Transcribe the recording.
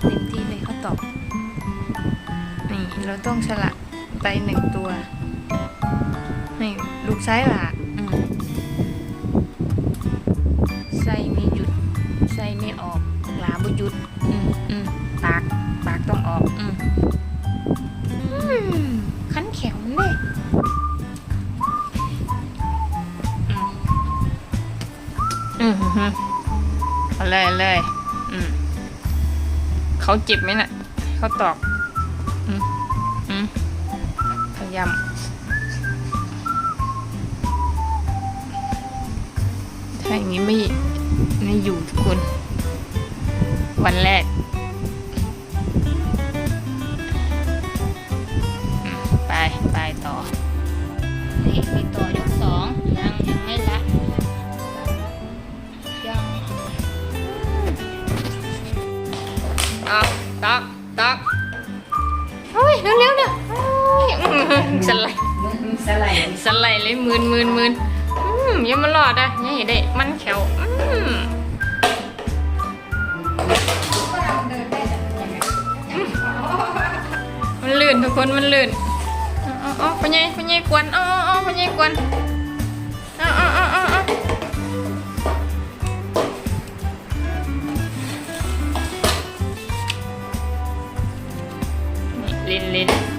เต็มที่เลยเขาตอบนี่เราต้องสละไปหนึ่งตัวให้ลูกซ้ายหละอืมใส่ไม่หยุดใส่ไม่ออกหลาบ่หยุดอืมอืมปากปากต้องออกอืมขันแขวมันเด้อืมอืมอืมเอาเลยเลยอืม เขาเจ็บไหมน่ะเขาตอกอืมอืมพยายามถ้าอย่างนี้ไม่ไม่อยู่ทุกคน วันแรกไป ไปต่อ นี่มีต่อยกสองยังยัง เอาตอกตอกเฮ้ยเร็วเร็วๆเนี่ยโอ้ยอื้อหือสไลด์สไลด์สไลด์เลยมืนมืนมืนอืมอยังมาหลอดอะอยังเห็นได้มันแขวอืมมันลื่นทุกคนมันลื่นเอ๋อาพญายพญายกวนเอ๋อาพญายกวน little little